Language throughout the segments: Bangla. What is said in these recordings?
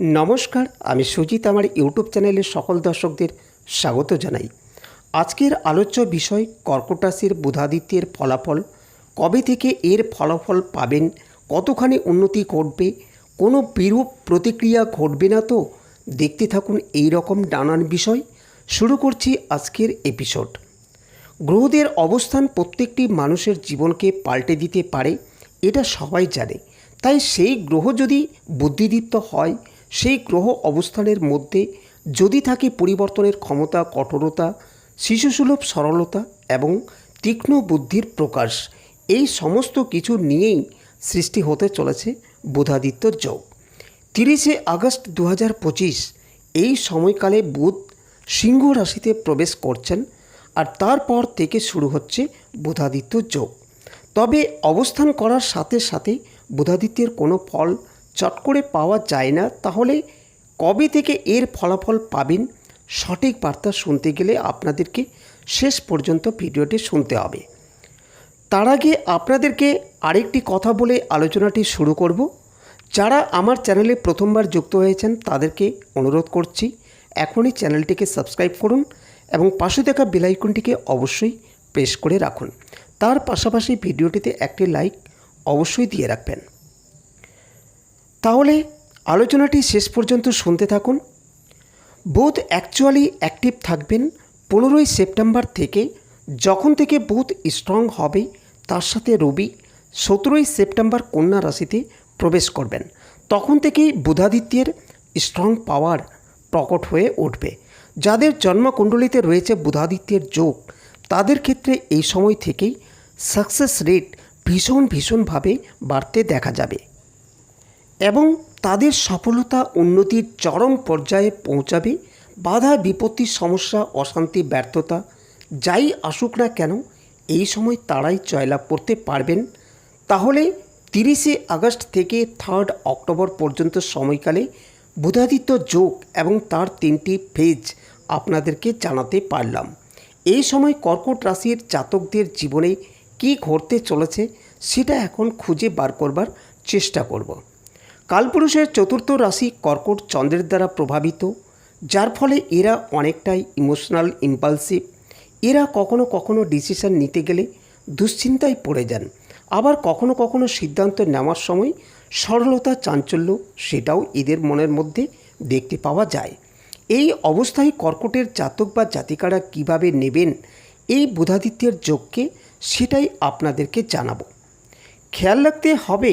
নমস্কার, আমি সুজিত, আমার ইউটিউব চ্যানেলের সকল দর্শকদের স্বাগত জানাই। আজকের আলোচ্য বিষয় কর্কট রাশির বুধাদিত্যের ফলাফল। কবে থেকে এর ফলাফল পাবেন? কতখানি উন্নতি ঘটবে? কোনো বিরূপ প্রতিক্রিয়া ঘটবে না তো? দেখতে থাকুন এই রকম নানান বিষয়। শুরু করছি আজকের এপিসোড। গ্রহদের অবস্থান প্রত্যেকটি মানুষের জীবনকে পাল্টে দিতে পারে, এটা সবাই জানে। তাই সেই গ্রহ যদি বুদ্ধিদীপ্ত হয় সেই গ্রহ অবস্থানের মধ্যে যদি থাকে পরিবর্তনের ক্ষমতা, কঠোরতা, শিশুসুলভ সরলতা এবং তীক্ষ্ণ বুদ্ধির প্রকাশ, এই সমস্ত কিছু নিয়েই সৃষ্টি হতে চলেছে বুধাদিত্য যোগ। তিরিশে আগস্ট দু পঁচিশ, এই সময়কালে বুধ সিংহ রাশিতে প্রবেশ করছেন আর তারপর থেকে শুরু হচ্ছে বুধাদিত্য যোগ। তবে অবস্থান করার সাথে সাথে বুধাদিত্যের কোনো ফল চট করে পাওয়া যায় না, তাহলে কবে থেকে এর ফলাফল পাবেন সঠিক বার্তা শুনতে গেলে আপনাদেরকে শেষ পর্যন্ত ভিডিওটি শুনতে হবে। তার আগে আপনাদেরকে আরেকটি কথা বলে আলোচনাটি শুরু করব। যারা আমার চ্যানেলে প্রথমবার যুক্ত হয়েছেন, তাদেরকে অনুরোধ করছি এখনই চ্যানেলটিকে সাবস্ক্রাইব করুন এবং পাশে থাকা বেলাইকনটিকে অবশ্যই প্রেস করে রাখুন। তার পাশাপাশি ভিডিওটিতে একটি লাইক অবশ্যই দিয়ে রাখবেন। তাহলে আলোচনাটি শেষ পর্যন্ত শুনতে থাকুন। বুধ অ্যাকচুয়ালি অ্যাক্টিভ থাকবেন পনেরোই সেপ্টেম্বর থেকে। যখন থেকে বুধ স্ট্রং হবে, তার সাথে রবি সতেরোই সেপ্টেম্বর কন্যা রাশিতে প্রবেশ করবেন। তখন থেকেই বুধাদিত্যের স্ট্রং পাওয়ার প্রকট হয়ে উঠবে। যাদের জন্মকুণ্ডলিতে রয়েছে বুধাদিত্যের যোগ, তাদের ক্ষেত্রে এই সময় থেকেই সাকসেস রেট ভীষণ ভীষণভাবে বাড়তে দেখা যাবে। এবং তাদের সফলতা উন্নতির চরম পর্যায়ে পৌঁছাবে, বাধা বিপত্তি, সমস্যা, অশান্তি, ব্যর্থতা, যাই আসুক না কেন, এই সময় তারাই জয়লাভ করতে পারবেন। তাহলে তিরিশে আগস্ট থেকে থার্ড অক্টোবর পর্যন্ত সময়কালে বুধাদিত্য যোগ এবং তার তিনটি ফেজ আপনাদেরকে জানাতে পারলাম। এই সময় কর্কট রাশির জাতকদের জীবনে কী ঘটতে চলেছে, সেটা এখন খুঁজে বার করবার চেষ্টা করব। কালপুরুষের চতুর্থ রাশি কর্কট চন্দ্রের দ্বারা প্রভাবিত, যার ফলে এরা অনেকটাই ইমোশনাল ইম্পালসিভ এরা কখনো কখনো ডিসিশন নিতে গেলে দুশ্চিন্তায় পড়ে যান। আবার কখনো কখনো সিদ্ধান্ত নেওয়ার সময় সরলতা, চাঞ্চল্য সেটাও এদের মনের মধ্যে দেখতে পাওয়া যায়। এই অবস্থায় কর্কটের জাতক বা জাতিকারা কীভাবে নেবেন এই বুধাদিত্যের যোগকে সেটাই আপনাদেরকে জানাব। খেয়াল রাখতে হবে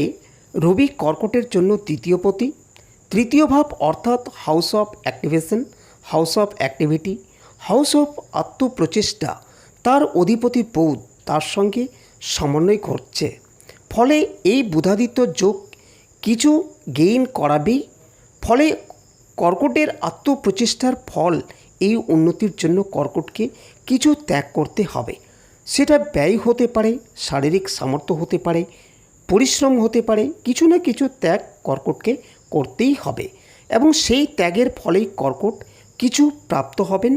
রবি কর্কটের জন্য তৃতীয় পতি। তৃতীয় ভাব অর্থাৎ house of activation house of activity house of আত্মপ্রচেষ্টা, তার অধিপতি বৌদ্ধ, তার সঙ্গে সমন্বয় ঘটছে। ফলে এই বুধাদিত্য যোগ কিছু গেইন করাবেই। ফলে কর্কটের আত্মপ্রচেষ্টার ফল এই উন্নতির জন্য কর্কটকে কিছু ত্যাগ করতে হবে। সেটা ব্যয় হতে পারে, শারীরিক সামর্থ্য হতে পারে পরিশ্রম হতে পারে, কিছু না কিছু ত্যাগ কর্কটকে করতেই হবে এবং সেই ত্যাগের ফলেই কর্কট কিছু প্রাপ্ত হবেন।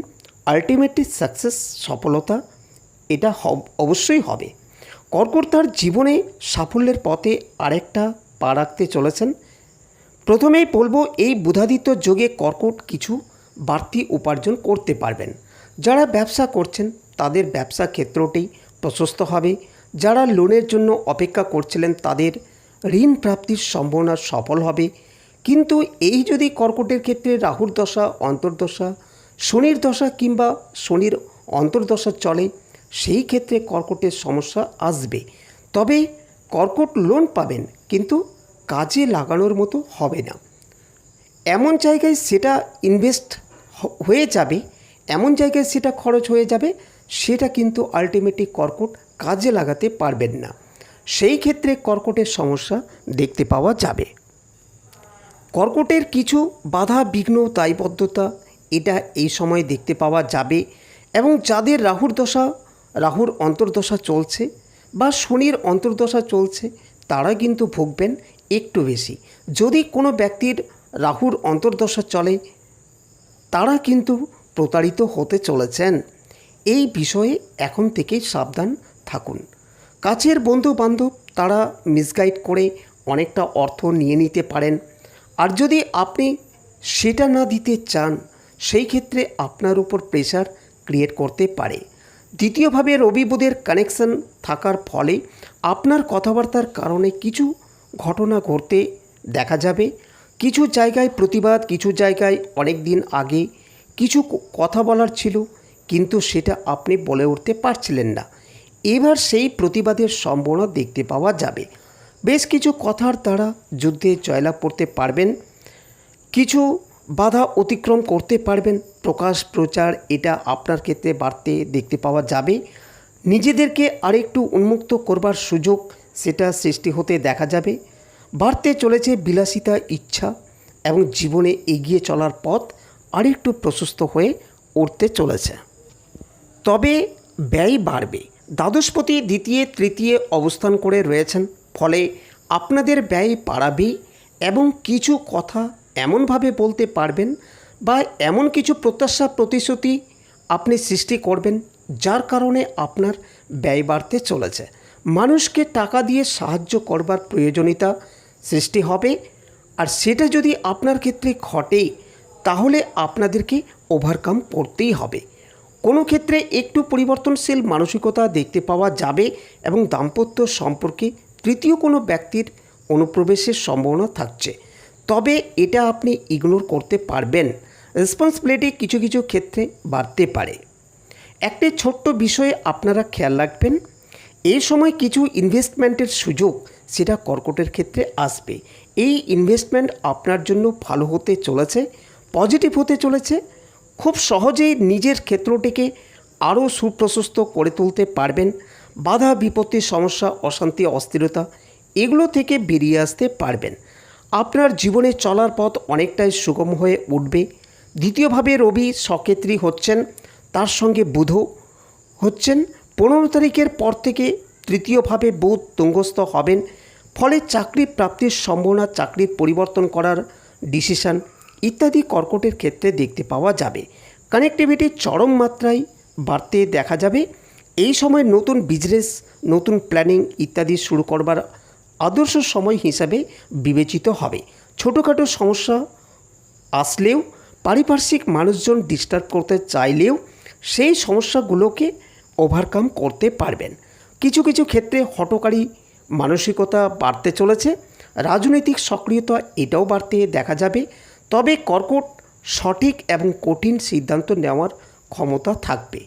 আলটিমেটলি সাকসেস সফলতা, এটা অবশ্যই হবে। কর্কট তার জীবনে সাফল্যের পথে আরেকটা পা রাখতে চলেছেন। প্রথমেই বলব, এই বুধাদিত্য যোগে কর্কট কিছু বাড়তি উপার্জন করতে পারবেন। যারা ব্যবসা করছেন, তাদের ব্যবসা ক্ষেত্রটি প্রশস্ত হবে। যারা লোনের জন্য অপেক্ষা করছিলেন তাদের ঋণ প্রাপ্তির সম্ভাবনা সফল হবে। কিন্তু এই যদি কর্কটের ক্ষেত্রে রাহুর দশা অন্তর্দশা শনির দশা কিংবা শনির অন্তর্দশা চলে, সেই ক্ষেত্রে কর্কটের সমস্যা আসবে। তবে কর্কট লোন পাবেন, কিন্তু কাজে লাগানোর মতো হবে না। এমন জায়গায় সেটা ইনভেস্ট হয়ে যাবে, এমন জায়গায় সেটা খরচ হয়ে যাবে, সেটা কিন্তু আলটিমেটলি কর্কট কাজে লাগাতে পারবেন না। সেই ক্ষেত্রে কর্কটের সমস্যা দেখতে পাওয়া যাবে। কর্কটের কিছু বাধা, বিঘ্ন, দায়বদ্ধতা, এটা এই সময় দেখতে পাওয়া যাবে এবং যাদের রাহুর দশা, রাহুর অন্তর্দশা চলছে বা শনির অন্তর্দশা চলছে, তারা কিন্তু ভুগবেন একটু বেশি। যদি কোনো ব্যক্তির রাহুর অন্তর্দশা চলে, তারা কিন্তু প্রতারিত হতে চলেছেন। এই বিষয়ে এখন থেকেই সাবধান থাকুন। কাছের বন্ধু বান্ধব তারা মিসগাইড করে অনেকটা অর্থ নিয়ে নিতে পারেন। আর যদি আপনি সেটা না দিতে চান, সেই ক্ষেত্রে আপনার উপর প্রেশার ক্রিয়েট করতে পারে। দ্বিতীয়ভাবে রবি বুধের কানেকশন থাকার ফলে আপনার কথাবার্তার কারণে কিছু ঘটনা ঘটতে দেখা যাবে। কিছু জায়গায় প্রতিবাদ, কিছু জায়গায় অনেক দিন আগে কিছু কথা বলার ছিল, কিন্তু সেটা আপনি বলে উঠতে পারছিলেন না। এবার সেই প্রতিবাদের সম্ভাবনা দেখতে পাওয়া যাবে। বেশ কিছু কথার দ্বারা যুদ্ধে জয়লাভ করতে পারবেন, কিছু বাধা অতিক্রম করতে পারবেন। প্রকাশ, প্রচার, এটা আপনার ক্ষেত্রে বাড়তে দেখতে পাওয়া যাবে। নিজেদেরকে আরেকটু উন্মুক্ত করবার সুযোগ সেটা সৃষ্টি হতে দেখা যাবে। বাড়তে চলেছে বিলাসিতা, ইচ্ছা এবং জীবনে এগিয়ে চলার পথ আরেকটু প্রশস্ত হয়ে উঠতে চলেছে। তবে ব্যয় বাড়বে। দ্বাদশপতি দ্বিতীয়, তৃতীয় অবস্থান করে রয়েছেন। ফলে আপনাদের ব্যয় বাড়াবে এবং কিছু কথা এমনভাবে বলতে পারবেন বা এমন কিছু প্রত্যাশা প্রতিশ্রুতি আপনি সৃষ্টি করবেন যার কারণে আপনার ব্যয় বাড়তে চলেছে। মানুষকে টাকা দিয়ে সাহায্য করবার প্রয়োজনীয়তা সৃষ্টি হবে। আর সেটা যদি আপনার ক্ষেত্রে ঘটে, তাহলে আপনাদেরকে ওভারকাম করতেই হবে। কোনো ক্ষেত্রে একটু পরিবর্তনশীল মানসিকতা দেখতে পাওয়া যাবে এবং দাম্পত্য সম্পর্কে তৃতীয় কোনো ব্যক্তির অনুপ্রবেশের সম্ভাবনা থাকছে। তবে এটা আপনি ইগনোর করতে পারবেন। রেসপন্সিবিলিটি কিছু কিছু ক্ষেত্রে বাড়তে পারে। একটি ছোট্ট বিষয়ে আপনারা খেয়াল রাখবেন এই সময় কিছু ইনভেস্টমেন্টের সুযোগ সেটা কর্কটের ক্ষেত্রে আসবে। এই ইনভেস্টমেন্ট আপনার জন্য ভালো হতে চলেছে পজিটিভ হতে চলেছে খুব সহজেই নিজের ক্ষেত্রটিকে আরও সুপ্রশস্ত করে তুলতে পারবেন। বাধা, বিপত্তি, সমস্যা, অশান্তি, অস্থিরতা এগুলো থেকে বেরিয়ে আসতে পারবেন। আপনার জীবনে চলার পথ অনেকটাই সুগম হয়ে উঠবে। দ্বিতীয়ভাবে রবি সকেত্রী হচ্ছেন, তার সঙ্গে বুধও হচ্ছেন। পনেরো তারিখের পর থেকে তৃতীয়ভাবে বুধ তুঙ্গস্থ হবেন। ফলে চাকরি প্রাপ্তির সম্ভাবনা, চাকরির পরিবর্তন করার ডিসিশন ইত্যাদি কর্কটের ক্ষেত্রে দেখতে পাওয়া যাবে। কানেক্টিভিটি চরম মাত্রায় বাড়তে দেখা যাবে। এই সময় নতুন বিজনেস নতুন প্ল্যানিং ইত্যাদি শুরু করবার আদর্শ সময় হিসাবে বিবেচিত হবে। ছোটোখাটো সমস্যা আসলেও পারিপার্শ্বিক মানুষজন ডিস্টার্ব করতে চাইলেও সেই সমস্যাগুলোকে ওভারকাম করতে পারবেন। কিছু কিছু ক্ষেত্রে হটকারী মানসিকতা বাড়তে চলেছে। রাজনৈতিক সক্রিয়তা এটাও বাড়তে দেখা যাবে। তবে কর্কট, সঠিক এবং কঠিন সিদ্ধান্ত নেওয়ার ক্ষমতা থাকবে।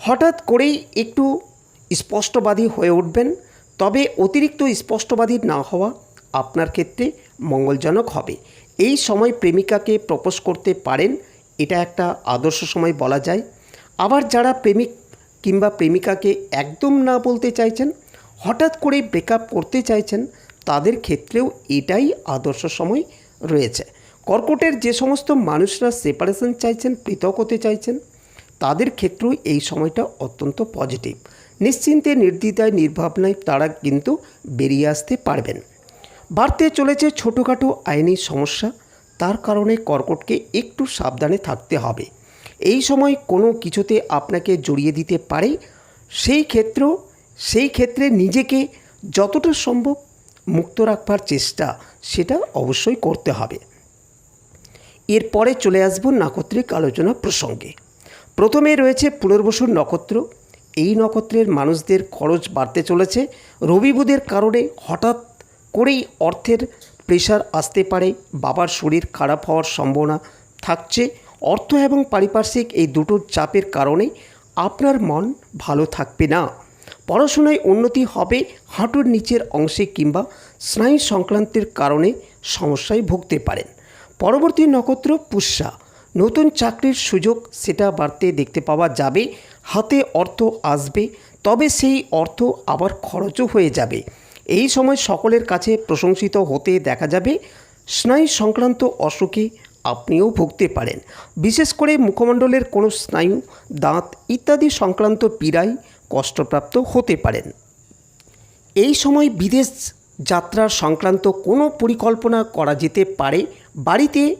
হঠাৎ করেই একটু স্পষ্টবাদী হয়ে উঠবেন, তবে অতিরিক্ত স্পষ্টবাদী না হওয়া আপনার ক্ষেত্রে মঙ্গলজনক হবে। এই সময় প্রেমিকাকে প্রপোজ করতে পারেন, এটা একটা আদর্শ সময় বলা যায়। আবার যারা প্রেমিক কিংবা প্রেমিকাকে একদম না বলতে চাইছেন, হঠাৎ করে ব্রেকআপ করতে চাইছেন, তাদের ক্ষেত্রেও এটাই আদর্শ সময় রয়েছে। কর্কটের যে সমস্ত মানুষরা সেপারেশন চাইছেন, পৃথক হতে চাইছেন, তাদের ক্ষেত্রেও এই সময়টা অত্যন্ত পজিটিভ নিশ্চিন্তে, নির্দ্বিধায়, নির্ভাবনায় তারা কিন্তু বেরিয়ে আসতে পারবেন। বাড়তে চলেছে ছোটোখাটো আইনি সমস্যা, তার কারণে কর্কটকে একটু সাবধানে থাকতে হবে। এই সময় কোনো কিছুতে আপনাকে জড়িয়ে দিতে পারে, সেই ক্ষেত্রেও, সেই ক্ষেত্রে নিজেকে যতটা সম্ভব মুক্ত রাখবার চেষ্টা, সেটা অবশ্যই করতে হবে। এরপরে চলে আসব নাক্ষত্রিক আলোচনা প্রসঙ্গে। প্রথমে রয়েছে পুনর্বসুর নক্ষত্র। এই নক্ষত্রের মানুষদের খরচ বাড়তে চলেছে। রবি বুধের কারণে হঠাৎ করেই অর্থের প্রেশার আসতে পারে। বাবার শরীর খারাপ হওয়ার সম্ভাবনা থাকছে। অর্থ এবং পারিপার্শ্বিক এই দুটোর চাপের কারণে আপনার মন ভালো থাকবে না। পড়াশোনায় উন্নতি হবে হাঁটুর নিচের অংশে কিংবা স্নায়ু সংক্রান্তের কারণে সমস্যায় ভুগতে পারেন। পরবর্তী নক্ষত্র পুষ্যা। নতুন চাকরির সুযোগ সেটা বাড়তে দেখতে পাওয়া যাবে, হাতে অর্থ আসবে, তবে সেই অর্থ আবার খরচও হয়ে যাবে। এই সময় সকলের কাছে প্রশংসিত হতে দেখা যাবে, স্নায়ু সংক্রান্ত অসুখে আপনিও ভুগতে পারেন। বিশেষ করে মুখমণ্ডলের কোনো স্নায়ু, দাঁত ইত্যাদি সংক্রান্ত পীড়ায় কষ্টপ্রাপ্ত হতে পারেন। এই সময় বিদেশ যাত্রার সংক্রান্ত কোনো পরিকল্পনা করা যেতে পারে বাড়িতে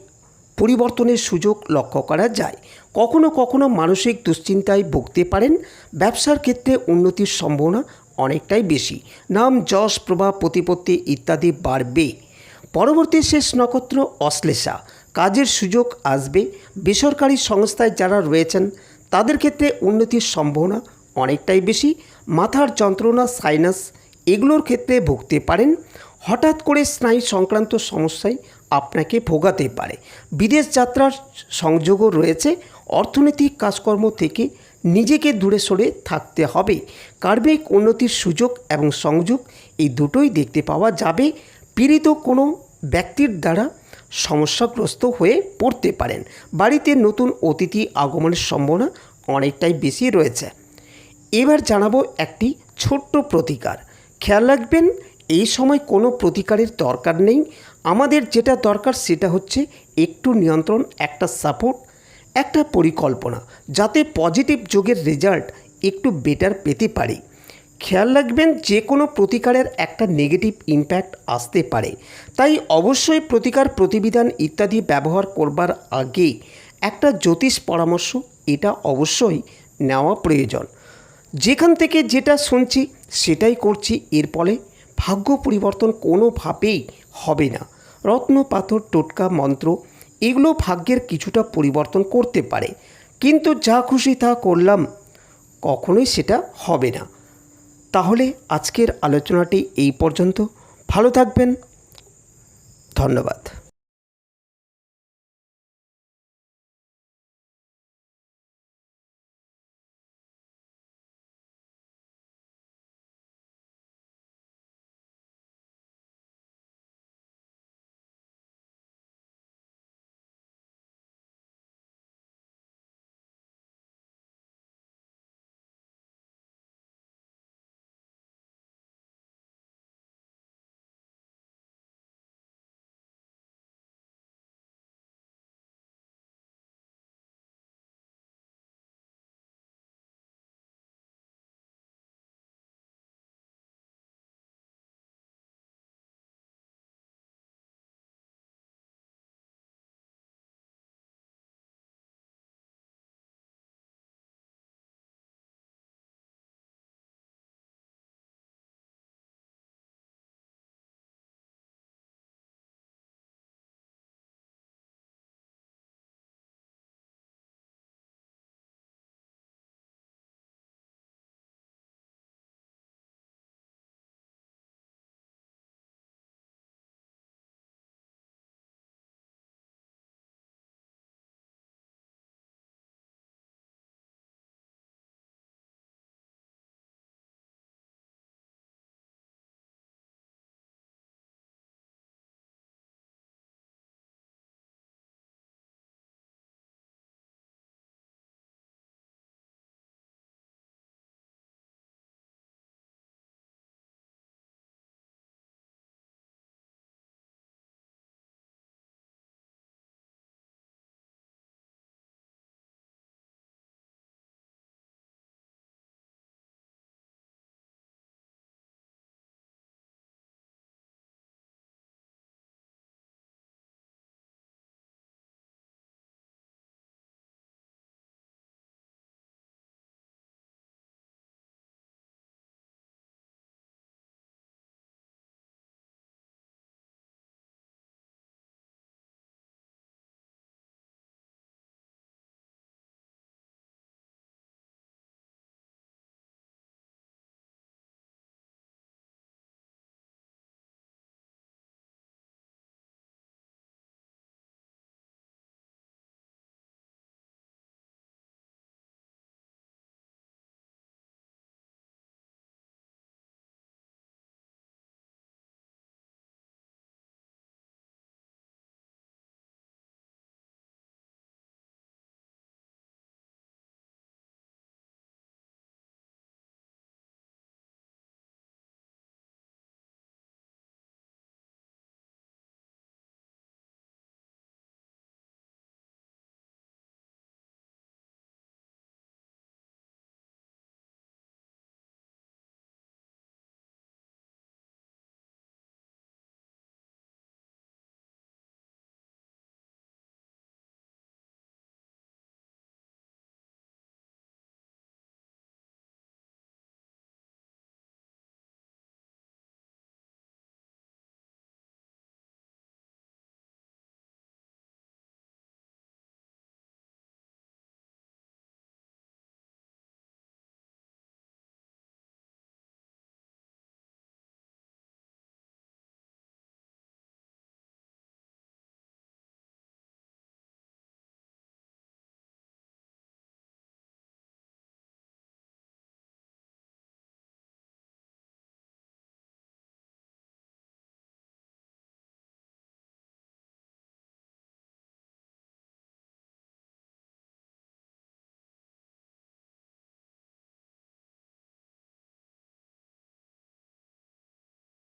পরিবর্তনের সুযোগ লক্ষ্য করা যায়। কখনো কখনো মানসিক দুশ্চিন্তায় ভুগতে পারেন। ব্যবসার ক্ষেত্রে উন্নতির সম্ভাবনা অনেকটাই বেশি। নাম, যশ, প্রভাব, প্রতিপত্তি ইত্যাদি বাড়বে। পরবর্তী শেষ নক্ষত্র অশ্লেষা। কাজের সুযোগ আসবে। বেসরকারি সংস্থায় যারা রয়েছেন, তাদের ক্ষেত্রে উন্নতির সম্ভাবনা অনেকটাই বেশি। মাথার যন্ত্রণা সাইনাস এগুলোর ক্ষেত্রে ভুগতে পারেন। হঠাৎ করে স্নায়ু সংক্রান্ত সমস্যায় আপনাকে ভোগাতে পারে। বিদেশ যাত্রার সংযোগও রয়েছে। অর্থনৈতিক কাজকর্ম থেকে নিজেকে দূরে সরে থাকতে হবে। কার্মিক উন্নতির সুযোগ এবং সংযোগ এই দুটোই দেখতে পাওয়া যাবে। পীড়িত কোনো ব্যক্তির দ্বারা সমস্যাগ্রস্ত হয়ে পড়তে পারেন। বাড়িতে নতুন অতিথি আগমনের সম্ভাবনা অনেকটাই বেশি রয়েছে। এবার জানাব একটি ছোট্ট প্রতিকার। খেয়াল রাখবেন, এই সময় কোনো প্রতিকারের দরকার নেই। আমাদের যেটা দরকার সেটা হচ্ছে একটু নিয়ন্ত্রণ, একটা সাপোর্ট একটা পরিকল্পনা, যাতে পজিটিভ যোগের রেজাল্ট একটু বেটার পেতে পারি। খেয়াল রাখবেন যে কোনো প্রতিকারের একটা নেগেটিভ ইম্প্যাক্ট আসতে পারে। তাই অবশ্যই প্রতিকার প্রতিবিধান ইত্যাদি ব্যবহার করবার আগে একটা জ্যোতিষ পরামর্শ, এটা অবশ্যই নেওয়া প্রয়োজন। যেখান থেকে যেটা শুনছি সেটাই করছি, এর ফলে ভাগ্য পরিবর্তন কোনোভাবেই হবে না। রত্ন, পাথর, টোটকা, মন্ত্র, এগুলো ভাগ্যের কিছুটা পরিবর্তন করতে পারে। কিন্তু যা খুশি তা করলাম, কখনোই সেটা হবে না। তাহলে আজকের আলোচনাটি এই পর্যন্ত। ভালো থাকবেন। ধন্যবাদ।